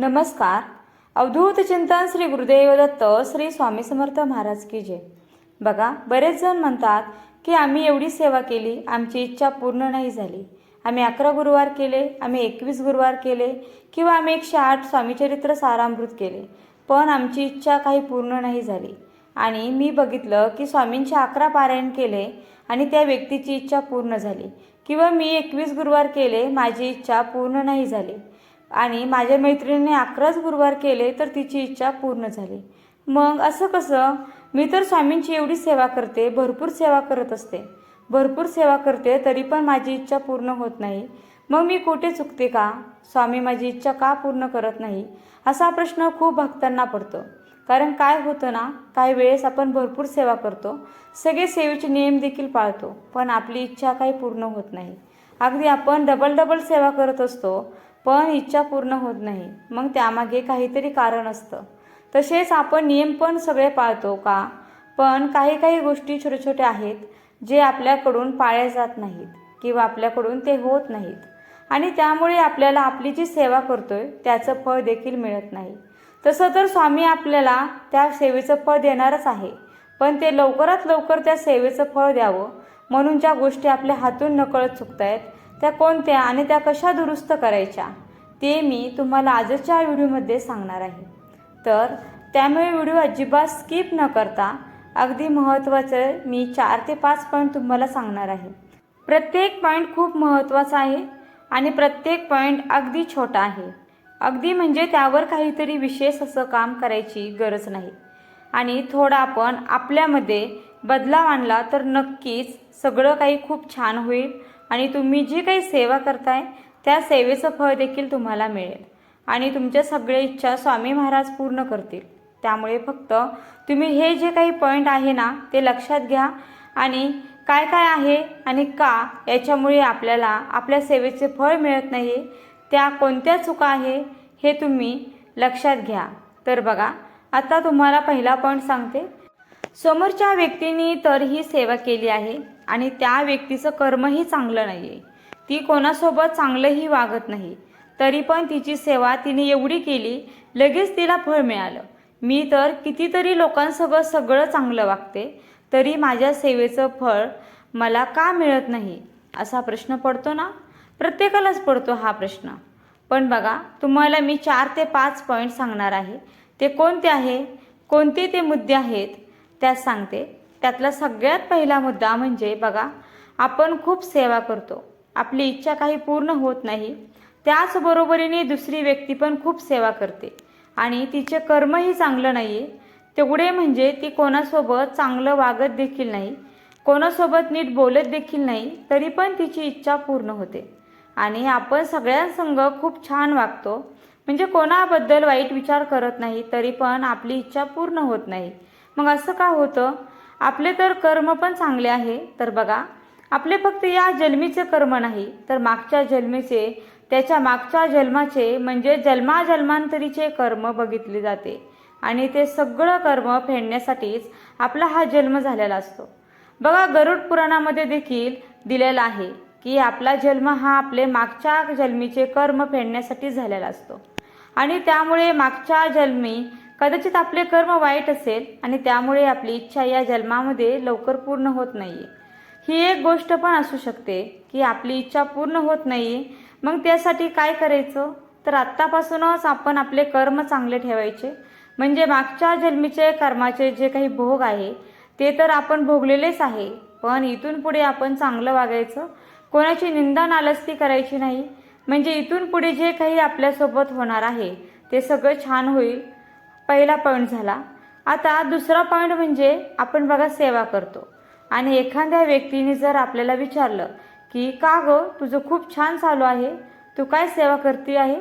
नमस्कार. अवधूत चिंतन श्री गुरुदेव दत्त श्री स्वामी समर्थ महाराज की जय. बघा बरेच जण म्हणतात की आम्ही एवढी सेवा केली आमची इच्छा पूर्ण नाही झाली. आम्ही अकरा गुरुवार केले आम्ही एकवीस गुरुवार केले किंवा आम्ही एकशे आठ स्वामीचरित्र सारामृत केले पण आमची इच्छा काही पूर्ण नाही झाली. आणि मी बघितलं की स्वामींचे अकरा पारायण केले आणि त्या व्यक्तीची इच्छा पूर्ण झाली किंवा मी एकवीस गुरुवार केले माझी इच्छा पूर्ण नाही झाली. आणि माझ्या मैत्रिणीने अकराच गुरुवार केले तर तिची इच्छा पूर्ण झाली. मग असं कसं? मी तर स्वामींची एवढी सेवा करते भरपूर सेवा करत असते. भरपूर सेवा करते तरी पण माझी इच्छा पूर्ण होत नाही. मग मी कुठे चुकते का? स्वामी माझी इच्छा का पूर्ण करत नाही? असा प्रश्न खूप भक्तांना पडतो. कारण काय होतं ना काही वेळेस आपण भरपूर सेवा करतो. सगळे सेवेचे नियम देखील पाळतो पण आपली इच्छा काही पूर्ण होत नाही. अगदी आपण डबल डबल सेवा करत असतो पण इच्छा पूर्ण होत नाही. मग त्यामागे काहीतरी कारण असतं. तसेच आपण नियम पण सगळे पाळतो का? पण काही काही गोष्टी छोट्या छोट्या आहेत जे आपल्याकडून पाळल्या जात नाहीत किंवा आपल्याकडून ते होत नाहीत. आणि त्यामुळे आपल्याला आपली जी सेवा करतोय त्याचं फळ देखील मिळत नाही. तसं तर स्वामी आपल्याला त्या सेवेचं फळ देणारच आहे पण ते लवकरात लवकर त्या सेवेचं फळ द्यावं म्हणून ज्या गोष्टी आपल्या हातून नकळत चुकत आहेत त्या कोणत्या आणि त्या कशा दुरुस्त करायच्या ते मी तुम्हाला आजच्या व्हिडिओमध्ये सांगणार आहे. तर त्यामुळे व्हिडिओ अजिबात स्किप न करता अगदी महत्त्वाचं मी चार ते पाच पॉईंट तुम्हाला सांगणार आहे. प्रत्येक पॉईंट खूप महत्त्वाचा आहे आणि प्रत्येक पॉईंट अगदी छोटा आहे. अगदी म्हणजे त्यावर काहीतरी विशेष असं काम करायची गरज नाही. आणि थोडा आपण आपल्यामध्ये बदलाव आणला तर नक्कीच सगळं काही खूप छान होईल. आणि तुम्ही जी काही सेवा करताय त्या सेवेचं फळ देखील तुम्हाला मिळेल. आणि तुमच्या सगळ्या इच्छा स्वामी महाराज पूर्ण करतील. त्यामुळे फक्त तुम्ही हे जे काही पॉईंट आहे ना ते लक्षात घ्या आणि काय काय आहे आणि का याच्यामुळे आपल्याला आपल्या सेवेचे फळ मिळत नाही त्या कोणत्या चुका आहे हे तुम्ही लक्षात घ्या. तर बघा आता तुम्हाला पहिला पॉईंट सांगते. समोरच्या व्यक्तीने तर ही सेवा केली आहे. आणि त्या व्यक्तीचं कर्मही चांगलं नाही आहे ती कोणासोबत चांगलंही वागत नाही. तरी पण तिची सेवा तिने एवढी केली लगेच तिला फळ मिळालं. मी तर कितीतरी लोकांसोबत सगळं चांगलं वागते तरी माझ्या सेवेचं फळ मला का मिळत नाही? असा प्रश्न पडतो ना? प्रत्येकालाच पडतो हा प्रश्न. पण बघा तुम्हाला मी चार ते पाच पॉईंट सांगणार आहे. ते कोणते आहे? कोणते ते मुद्दे आहेत? त्यात सांगते. त्यातला सगळ्यात पहिला मुद्दा म्हणजे बघा आपण खूप सेवा करतो. आपली इच्छा काही पूर्ण होत नाही. त्याचबरोबरीने दुसरी व्यक्ती पण खूप सेवा करते. आणि तिचे कर्मही चांगलं नाही आहे तेवढे म्हणजे ती कोणासोबत चांगलं वागत देखील नाही. कोणासोबत नीट बोलत देखील नाही तरी पण तिची इच्छा पूर्ण होते. आणि आपण सगळ्यांसंग खूप छान वागतो. म्हणजे कोणाबद्दल वाईट विचार करत नाही तरी पण आपली इच्छा पूर्ण होत नाही. मग असं का होतं? आपले तर कर्म पण चांगले आहे तर बघा आपले फक्त या जन्मीचे कर्म नाही तर मागच्या जन्मीचे त्याच्या मागच्या जन्माचे म्हणजे जन्माजन्मांतरीचे कर्म बघितले जाते. आणि ते सगळं कर्म फेडण्यासाठीच आपला हा जन्म झालेला असतो. बघा गरुड पुराणामध्ये देखील दिलेला आहे की आपला जन्म हा आपले मागच्या जन्मीचे कर्म फेडण्यासाठी झालेला असतो. आणि त्यामुळे मागच्या जन्मी कदाचित आपले कर्म वाईट असेल आणि त्यामुळे आपली इच्छा या जन्मामध्ये लवकर पूर्ण होत नाहीये. ही एक गोष्ट पण असू शकते की आपली इच्छा पूर्ण होत नाहीये. मग त्यासाठी काय करायचं? तर आत्तापासूनच आपण आपले कर्म चांगले ठेवायचे. म्हणजे मागच्या जन्मीचे कर्माचे जे काही भोग आहे ते तर आपण भोगलेलेच आहे. पण इथून पुढे आपण चांगलं वागायचं. कोणाची निंदा नालस्ती करायची नाही. म्हणजे इथून पुढे जे काही आपल्यासोबत होणार आहे ते सगळं छान होईल. पहिला पॉईंट झाला. आता दुसरा पॉईंट म्हणजे आपण बघा सेवा करतो. आणि एखाद्या व्यक्तीने जर आपल्याला विचारलं की का गं तुझं खूप छान चालू आहे. तू काय सेवा करते आहे?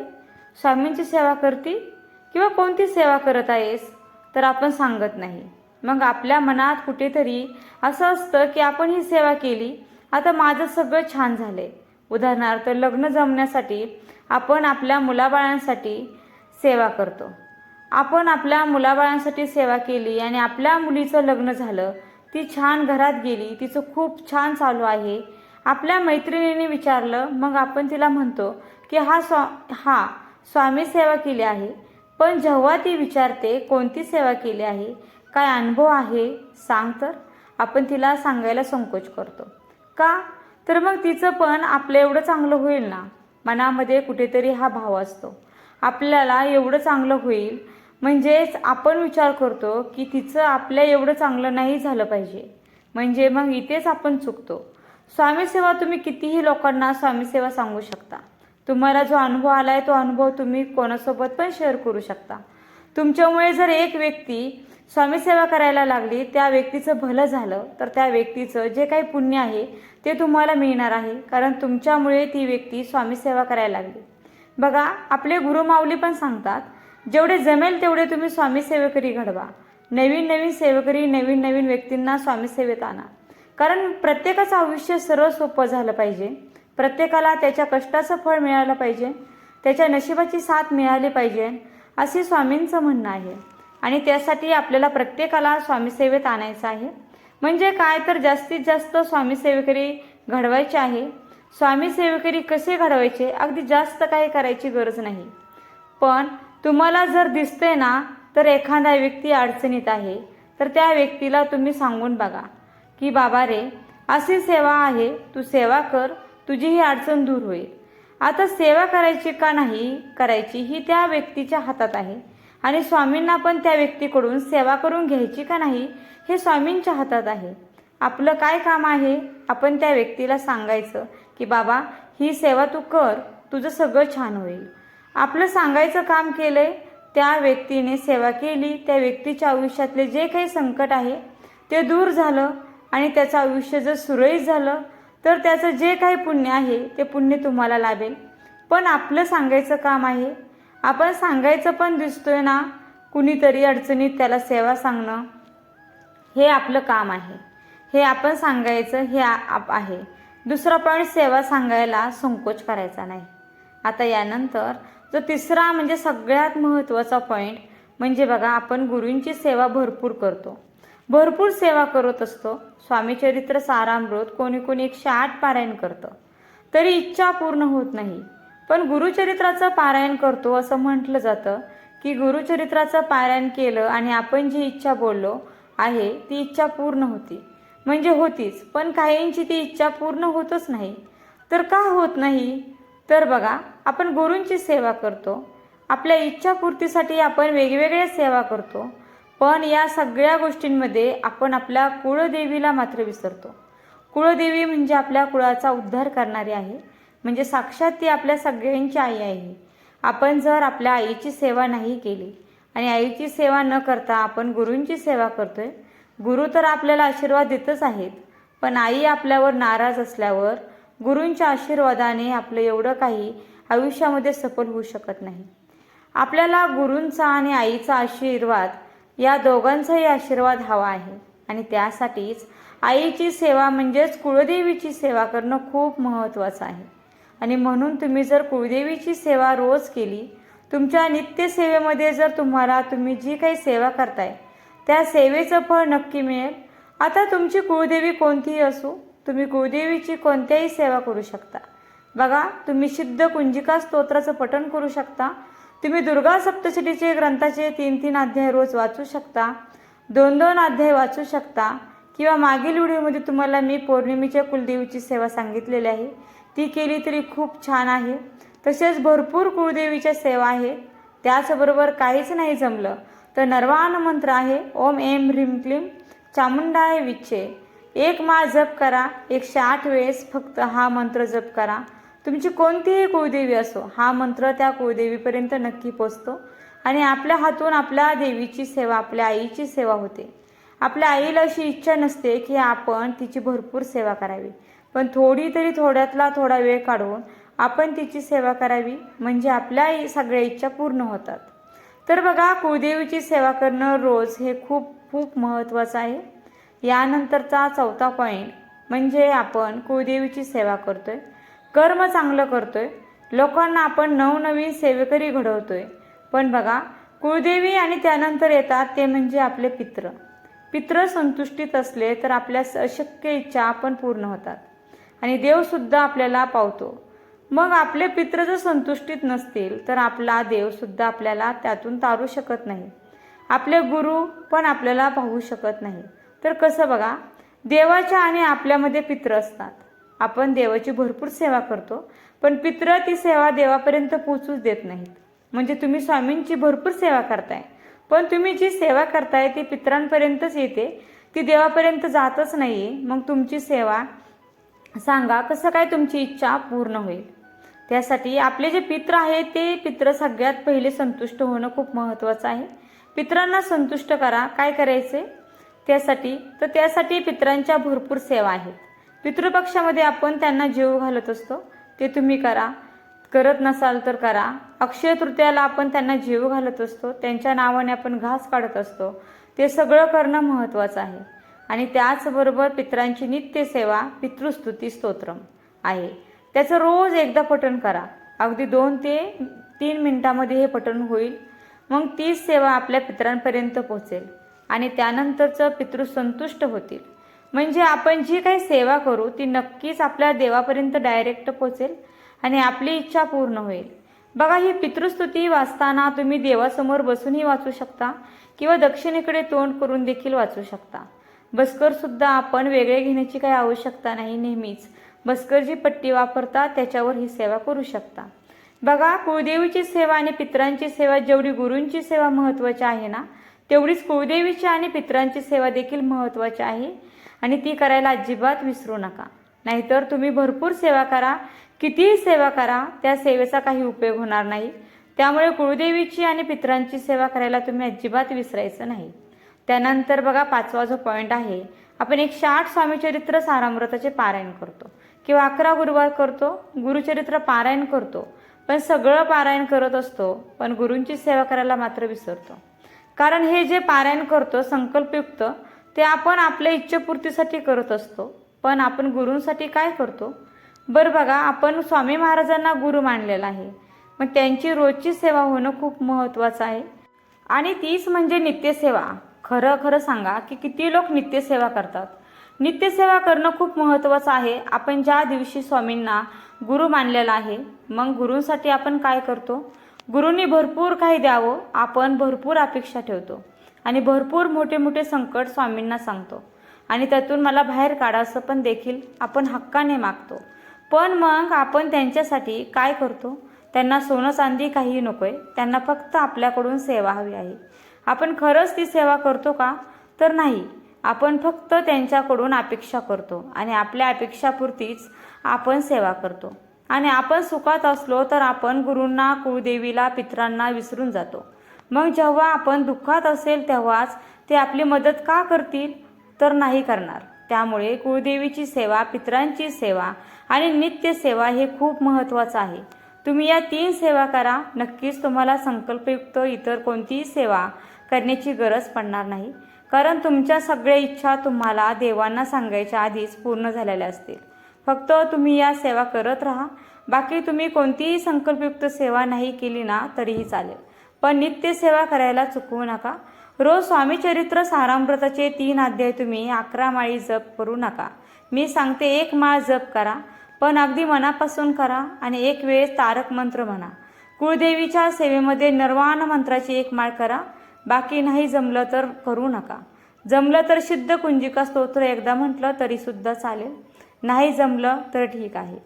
स्वामींची सेवा करती? किंवा कोणती सेवा करत आहेस? तर आपण सांगत नाही. मग आपल्या मनात कुठेतरी असं असतं की आपण ही सेवा केली. आता माझं सगळं छान झालंय. उदाहरणार्थ लग्न जमण्यासाठी आपण आपल्या मुलाबाळांसाठी सेवा करतो. आपण आपल्या मुलाबाळांसाठी सेवा केली आणि आपल्या मुलीचं लग्न झालं ती छान घरात गेली तिचं खूप छान चालू आहे. आपल्या मैत्रिणीने विचारलं मग आपण तिला म्हणतो की हा स्वा हा स्वामी सेवा केली आहे. पण जेव्हा ती विचारते कोणती सेवा केली आहे? काय अनुभव आहे? सांग तर. आपण तिला सांगायला संकोच करतो. का? तर मग तिचं पण आपलं एवढं चांगलं होईल ना? मनामध्ये कुठेतरी हा भाव असतो. आपल्याला एवढं चांगलं होईल म्हणजेच आपण विचार करतो की तिचं आपल्या एवढं चांगलं नाही झालं पाहिजे. म्हणजे मग इथेच आपण चुकतो. स्वामीसेवा तुम्ही कितीही लोकांना स्वामीसेवा सांगू शकता. तुम्हाला जो अनुभव आला आहे तो अनुभव तुम्ही कोणासोबत पण शेअर करू शकता. तुमच्यामुळे जर एक व्यक्ती स्वामीसेवा करायला लागली त्या व्यक्तीचं भलं झालं तर त्या व्यक्तीचं जे काही पुण्य आहे ते तुम्हाला मिळणार आहे. कारण तुमच्यामुळे ती व्यक्ती स्वामीसेवा करायला लागली. बघा आपले गुरुमाऊली पण सांगतात जेवढे जमेल तेवढे तुम्ही स्वामी सेवेकरी घडवा. नवीन नवीन सेवेकरी नवीन नवीन व्यक्तींना स्वामी सेवेत आणा. कारण प्रत्येकाचं आयुष्य सर्व सोपं झालं पाहिजे. प्रत्येकाला त्याच्या कष्टाचं फळ मिळालं पाहिजे. त्याच्या नशिबाची साथ मिळाली पाहिजे. असे स्वामींचं म्हणणं आहे. आणि त्यासाठी आपल्याला प्रत्येकाला स्वामीसेवेत आणायचं आहे. म्हणजे काय तर जास्तीत जास्त स्वामी सेवेकरी घडवायचे आहे. स्वामी सेवेकरी कसे घडवायचे? अगदी जास्त काही करायची गरज नाही. पण तुम्हाला जर दिसते ना तर एखादा व्यक्ती अडचणीत आहे तर त्या व्यक्तीला तुम्ही सांगून बघा की बाबा रे अशी सेवा आहे तू सेवा कर तुझी ही अडचण दूर होईल. आता सेवा करायची का नाही करायची ही त्या व्यक्तीच्या हातात आहे. आणि स्वामींना पण त्या व्यक्तीकडून सेवा करून घ्यायची का नाही हे स्वामींच्या हातात आहे. आपलं काय काम आहे? आपण त्या व्यक्तीला सांगायचं की बाबा ही सेवा तू कर तुझं सगळं छान होईल. आपलं सांगायचं काम केलं आहे त्या व्यक्तीने सेवा केली त्या व्यक्तीच्या आयुष्यातले जे काही संकट आहे ते दूर झालं आणि त्याचं आयुष्य जर सुरळीत झालं तर त्याचं जे काही पुण्य आहे ते पुण्य तुम्हाला लाभेल. पण आपलं सांगायचं काम आहे आपण सांगायचं पण दिसतोय ना कुणीतरी अडचणीत त्याला सेवा सांगणं हे आपलं काम आहे. हे आपण सांगायचं हे आप आहे. दुसरा पॉईंट सेवा सांगायला संकोच करायचा नाही. आता यानंतर जो तिसरा म्हणजे सगळ्यात महत्त्वाचा पॉईंट म्हणजे बघा आपण गुरूंची सेवा भरपूर करतो. भरपूर सेवा करत असतो. स्वामीचरित्र सारामृत कोणी कोणी एकशे आठ पारायण करतं. तरी इच्छा पूर्ण होत नाही. पण गुरुचरित्राचं पारायण करतो असं म्हटलं जातं की गुरुचरित्राचं पारायण केलं आणि आपण जी इच्छा बोललो आहे ती इच्छा पूर्ण होती. म्हणजे होतीच पण काहींची ती इच्छा पूर्ण होतच नाही. तर का होत नाही? तर बघा आपण गुरूंची सेवा करतो. आपल्या इच्छापूर्तीसाठी आपण वेगवेगळ्या सेवा करतो. पण या सगळ्या गोष्टींमध्ये आपण आपल्या कुळदेवीला मात्र विसरतो. कुळदेवी म्हणजे आपल्या कुळाचा उद्धार करणारी आहे. म्हणजे साक्षात ती आपल्या सगळ्यांची आई आहे. आपण जर आपल्या आईची सेवा नाही केली आणि आईची सेवा न करता आपण गुरूंची सेवा करतोय गुरु तर आपल्याला आशीर्वाद देतच आहेत. पण आई आपल्यावर नाराज असल्यावर गुरूंच्या आशीर्वादाने आपलं एवढं काही आयुष्यामध्ये सफल होऊ शकत नाही. आपल्याला गुरूंचा आणि आईचा आशीर्वाद या दोघांचाही आशीर्वाद हवा आहे. आणि त्यासाठीच आईची सेवा म्हणजेच कुळदेवीची सेवा करणं खूप महत्त्वाचं आहे. आणि म्हणून तुम्ही जर कुळदेवीची सेवा रोज केली तुमच्या नित्यसेवेमध्ये जर तुम्हाला तुम्ही जी काही सेवा करताय त्या सेवेचं फळ नक्की मिळेल. आता तुमची कुळदेवी कोणतीही असो तुम्ही कुळदेवीची कोणत्याही सेवा करू शकता. बघा तुम्ही सिद्ध कुंजिका स्तोत्राचं पठण करू शकता. तुम्ही दुर्गा सप्तशतीचे ग्रंथाचे तीन तीन अध्याय रोज वाचू शकता. दोन दोन अध्याय वाचू शकता. किंवा मागील व्हिडिओमध्ये तुम्हाला मी पौर्णिमेच्या कुलदेवीची सेवा सांगितलेली आहे. ती केली तरी खूप छान आहे. तसेच भरपूर कुळदेवीच्या सेवा आहे. त्याचबरोबर काहीच नाही जमलं. तर नर्वाण मंत्र आहे ओम एम ह्रीम क्लीम चामुंडाय विच्छे. एक माळ जप करा एकशे आठ वेळेस फक्त हा मंत्र जप करा. तुमची कोणतीही कुळदेवी असो हा मंत्र त्या कुळदेवीपर्यंत नक्की पोचतो. आणि आपल्या हातून आपल्या देवीची सेवा आपल्या आईची सेवा होते. आपल्या आईला अशी इच्छा नसते की आपण तिची भरपूर सेवा करावी. पण थोडी तरी थोड्यातला थोडा वेळ काढून आपण तिची सेवा करावी म्हणजे आपल्या सगळ्या इच्छा पूर्ण होतात. तर बघा कुळदेवीची सेवा करणं रोज हे खूप खूप महत्त्वाचं आहे. यानंतरचा चौथा पॉईंट म्हणजे आपण कुळदेवीची सेवा करतोय. कर्म चांगलं करतोय. लोकांना आपण नवनवीन सेवेकरी घडवतोय. पण बघा कुळदेवी आणि त्यानंतर येतात ते म्हणजे आपले पित्र. पित्र संतुष्टीत असले तर आपल्या अशक्य इच्छा आपण पूर्ण होतात. आणि देवसुद्धा आपल्याला पावतो. मग आपले पित्र जर संतुष्टीत नसतील तर आपला देवसुद्धा आपल्याला त्यातून तारू शकत नाही. आपले गुरु पण आपल्याला पाहू शकत नाही. तर कसं बघा देवाच्या आणि आपल्यामध्ये पित्र असतात. आपण देवाची भरपूर सेवा करतो पण पित्र ती सेवा देवापर्यंत पोचूच देत नाहीत. म्हणजे तुम्ही स्वामींची भरपूर सेवा करताय पण तुम्ही जी सेवा करताय ती पित्रांपर्यंतच येते ती देवापर्यंत जातच नाही मग तुमची सेवा सांगा कसं काय तुमची इच्छा पूर्ण होईल? त्यासाठी आपले जे पित्र आहे ते पित्र सगळ्यात पहिले संतुष्ट होणं खूप महत्त्वाचं आहे. पित्रांना संतुष्ट करा. काय करायचे त्यासाठी तर त्यासाठी पित्रांच्या भरपूर सेवा आहेत. पितृपक्षामध्ये आपण त्यांना जीव घालत असतो. ते तुम्ही करा. करत नसाल तर करा. अक्षय तृतीयाला आपण त्यांना जीव घालत असतो. त्यांच्या नावाने आपण घास काढत असतो. ते सगळं करणं महत्त्वाचं आहे. आणि त्याचबरोबर पित्रांची नित्य सेवा पितृस्तुती स्तोत्रम आहे. त्याचं रोज एकदा पठण करा. अगदी दोन ते तीन मिनिटामध्ये हे पठण होईल. मग तीच सेवा आपल्या पितरांपर्यंत पोहोचेल. आणि त्यानंतरचं पितृ संतुष्ट होतील. म्हणजे आपण जी काही सेवा करू ती नक्कीच आपल्या देवापर्यंत डायरेक्ट पोचेल आणि आपली इच्छा पूर्ण होईल. बघा ही पितृस्तुती वाचताना तुम्ही देवासमोर बसूनही वाचू शकता किंवा दक्षिणेकडे तोंड करून देखील वाचू शकता. बसकर सुद्धा आपण वेगळे घेण्याची काही आवश्यकता नाही नेहमीच. बसकर जी पट्टी वापरता त्याच्यावर ही सेवा करू शकता. बघा कुळदेवीची सेवा आणि पित्रांची सेवा जेवढी गुरूंची सेवा महत्त्वाची आहे ना तेवढीच कुळदेवीची आणि पित्रांची सेवा देखील महत्त्वाची आहे. आणि ती करायला अजिबात विसरू नका. नाहीतर तुम्ही भरपूर सेवा करा. कितीही सेवा करा त्या सेवेचा काही उपयोग होणार नाही. त्यामुळे कुळदेवीची आणि पित्रांची सेवा करायला तुम्ही अजिबात विसरायचं नाही. त्यानंतर बघा पाचवा जो पॉईंट आहे आपण एकशे आठ स्वामीचरित्र सारामृताचे पारायण करतो. किंवा अकरा गुरुवार करतो गुरुचरित्र पारायण करतो. पण सगळं पारायण करत असतो पण गुरूंची सेवा करायला मात्र विसरतो. कारण हे जे पारायण करतो संकल्पयुक्त ते आपण आपल्या इच्छापूर्तीसाठी करत असतो. पण आपण गुरूंसाठी काय करतो? बरं बघा आपण स्वामी महाराजांना गुरु मानलेला आहे. मग त्यांची रोजची सेवा होणं खूप महत्त्वाचं आहे. आणि तीच म्हणजे नित्यसेवा. खरं खरं सांगा की किती लोक नित्यसेवा करतात. नित्यसेवा करणं खूप महत्त्वाचं आहे. आपण ज्या दिवशी स्वामींना गुरु मानलेला आहे मग गुरूंसाठी आपण काय करतो? गुरूंनी भरपूर काही द्यावं आपण भरपूर अपेक्षा ठेवतो. आणि भरपूर मोठे मोठे संकट स्वामींना सांगतो. आणि त्यातून मला बाहेर काढा असं पण देखील आपण हक्काने मागतो. पण मग आपण त्यांच्यासाठी काय करतो? त्यांना सोनं चांदी काही नकोय. त्यांना फक्त आपल्याकडून सेवा हवी आहे. आपण खरंच ती सेवा करतो का? तर नाही. आपण फक्त त्यांच्याकडून अपेक्षा करतो आणि आपल्या अपेक्षापुरतीच आपण सेवा करतो. आणि आपण सुखात असलो तर आपण गुरूंना कुळदेवीला पित्रांना विसरून जातो. मग जेव्हा आपण दुःखात असेल तेव्हाच ते आपली मदत का करतील? तर नाही करणार. त्यामुळे कुळदेवीची सेवा पितरांची सेवा आणि नित्य सेवा हे खूप महत्त्वाचं आहे. तुम्ही या तीन सेवा करा. नक्कीच तुम्हाला संकल्पयुक्त इतर कोणतीही सेवा करण्याची गरज पडणार नाही. कारण तुमच्या सगळ्या इच्छा तुम्हाला देवांना सांगायच्या आधीच पूर्ण झालेल्या असतील. फक्त तुम्ही या सेवा करत राहा. बाकी तुम्ही कोणतीही संकल्पयुक्त सेवा नाही केली ना तरीही चालेल. पण नित्य सेवा करायला चुकवू नका. रोज स्वामीचरित्र सारामृताचे तीन अध्याय तुम्ही अकरा माळी जप करू नका. मी सांगते एक माळ जप करा पण अगदी मनापासून करा आणि एक वेळेस तारक मंत्र म्हणा. कुळदेवीच्या सेवेमध्ये निर्वाण मंत्राची एक माळ करा बाकी नाही जमलं तर करू नका. जमलं तर सिद्ध कुंजिका स्तोत्र एकदा म्हटलं तरीसुद्धा चालेल. नाही जमलं तर ठीक आहे.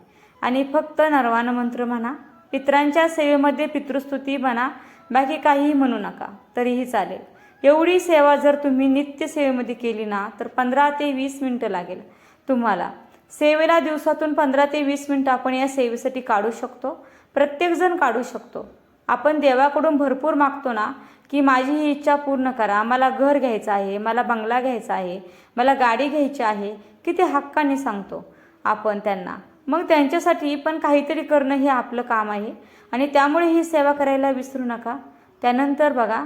आणि फक्त नर्वान मंत्र म्हणा. पित्रांच्या सेवेमध्ये पितृस्तुती म्हणा बाकी काहीही म्हणू नका तरीही चालेल. एवढी सेवा जर तुम्ही नित्य सेवेमध्ये केली ना तर पंधरा ते वीस मिनटं लागेल. तुम्हाला सेवेला दिवसातून पंधरा ते वीस मिनटं आपण या सेवेसाठी काढू शकतो प्रत्येकजण काढू शकतो. आपण देवाकडून भरपूर मागतो ना की माझी ही इच्छा पूर्ण करा मला घर घ्यायचं आहे मला बंगला घ्यायचा आहे मला गाडी घ्यायची आहे की ते हक्काने सांगतो आपण त्यांना. मग त्यांच्यासाठी पण काहीतरी करणं हे आपलं काम आहे. आणि त्यामुळे ही सेवा करायला विसरू नका. त्यानंतर बघा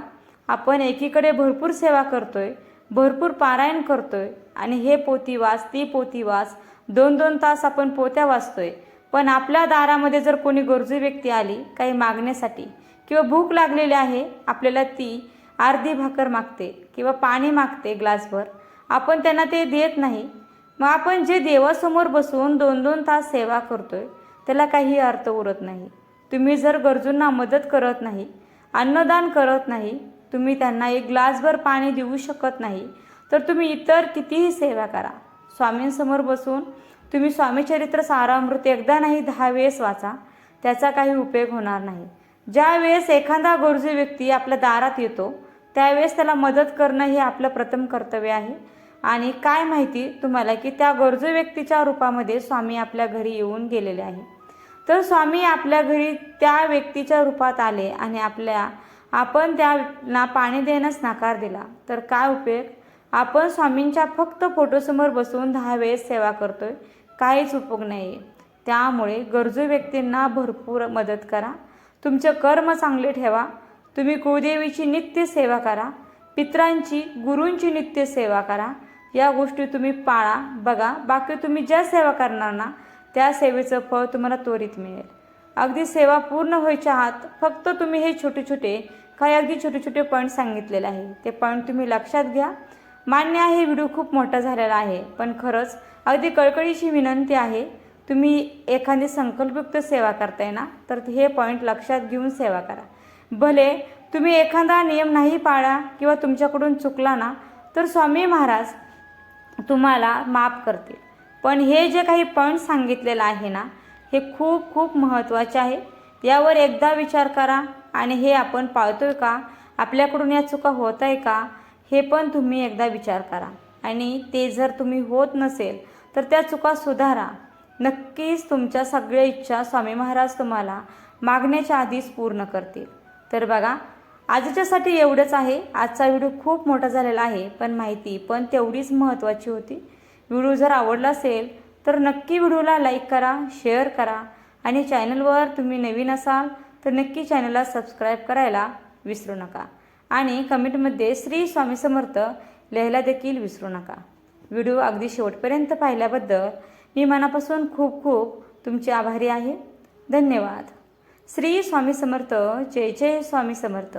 आपण एकीकडे भरपूर सेवा करतो आहे भरपूर पारायण करतो आहे आणि हे पोती वाच ती पोती वाच दोन दोन तास आपण पोत्या वाचतोय. पण आपल्या दारामध्ये जर कोणी गरजू व्यक्ती आली काही मागण्यासाठी किंवा भूक लागलेली आहे आपल्याला ती अर्धी भाकर मागते किंवा पाणी मागते ग्लासभर आपण त्यांना ते देत नाही. मग आपण जे देवासमोर बसून दोन दोन तास सेवा करतोय त्याला काही अर्थ उरत नाही. तुम्ही जर गरजूंना मदत करत नाही अन्नदान करत नाही तुम्ही त्यांना एक ग्लासभर पाणी देऊ शकत नाही तर तुम्ही इतर कितीही सेवा करा. स्वामींसमोर बसून तुम्ही स्वामीचरित्र सारामृत एकदा नाही दहा वेळेस वाचा त्याचा काही उपयोग होणार नाही. ज्या वेळेस एखादा गरजू व्यक्ती आपल्या दारात येतो त्यावेळेस त्याला मदत करणं हे आपलं प्रथम कर्तव्य आहे. आणि काय माहिती तुम्हाला की त्या गरजू व्यक्तीच्या रूपामध्ये स्वामी आपल्या घरी येऊन गेलेले आहे. तर स्वामी आपल्या घरी त्या व्यक्तीच्या रूपात आले आणि आपल्या आपण त्यांना पाणी देण्यास नकार दिला. तर काय उपयोग? आपण स्वामींच्या फक्त फोटोसमोर बसून दहा वेळेस सेवा करतोय. काहीच उपयोग नाही आहे त्यामुळे गरजू व्यक्तींना भरपूर मदत करा. तुमचे कर्म चांगले ठेवा. तुम्ही कुळदेवीची नित्य सेवा करा. पित्रांची गुरूंची नित्य सेवा करा. या गोष्टी तुम्ही पाळा बघा. बाकी तुम्ही ज्या सेवा करणार ना त्या सेवेचं फळ तुम्हाला त्वरित मिळेल. अगदी सेवा पूर्ण व्हायच्या आत फक्त तुम्ही हे छोटे छोटे काही अगदी छोटे छोटे पॉईंट सांगितलेले आहे. ते पॉईंट तुम्ही लक्षात घ्या. मान्य आहे व्हिडिओ खूप मोठा झालेला आहे पण खरंच अगदी कळकळीची विनंती आहे तुम्ही एखादी संकल्पयुक्त सेवा करताय ना तर हे पॉईंट लक्षात घेऊन सेवा करा. भले तुम्ही एखादा नियम नाही पाळा किंवा तुमच्याकडून चुकला ना तर स्वामी महाराज तुम्हाला माफ करतील. पण हे जे काही पॉईंट सांगितलेलं आहे ना हे खूप खूप महत्त्वाचे आहे. यावर एकदा विचार करा आणि हे आपण पाळतोय का? आपल्याकडून या चुका होत आहे का? हे पण तुम्ही एकदा विचार करा. आणि ते जर तुम्ही होत नसेल तर त्या चुका सुधारा. नक्कीच तुमच्या सगळ्या इच्छा स्वामी महाराज तुम्हाला मागण्याच्या आधीच पूर्ण करतील. तर बघा आजच्यासाठी एवढंच आहे. आजचा व्हिडिओ खूप मोठा झालेला आहे पण माहिती पण तेवढीच महत्त्वाची होती. व्हिडिओ जर आवडला असेल तर नक्की व्हिडिओला लाईक करा शेअर करा आणि चॅनलवर तुम्ही नवीन असाल तर नक्की चॅनलला सबस्क्राईब करायला विसरू नका आणि कमेंटमध्ये श्री स्वामी समर्थ लिहायला देखील विसरू नका. व्हिडिओ अगदी शेवटपर्यंत पाहिल्याबद्दल मी मनापासून खूप खूप तुमचे आभारी आहे. धन्यवाद. श्री स्वामी समर्थ जय जय स्वामी समर्थ.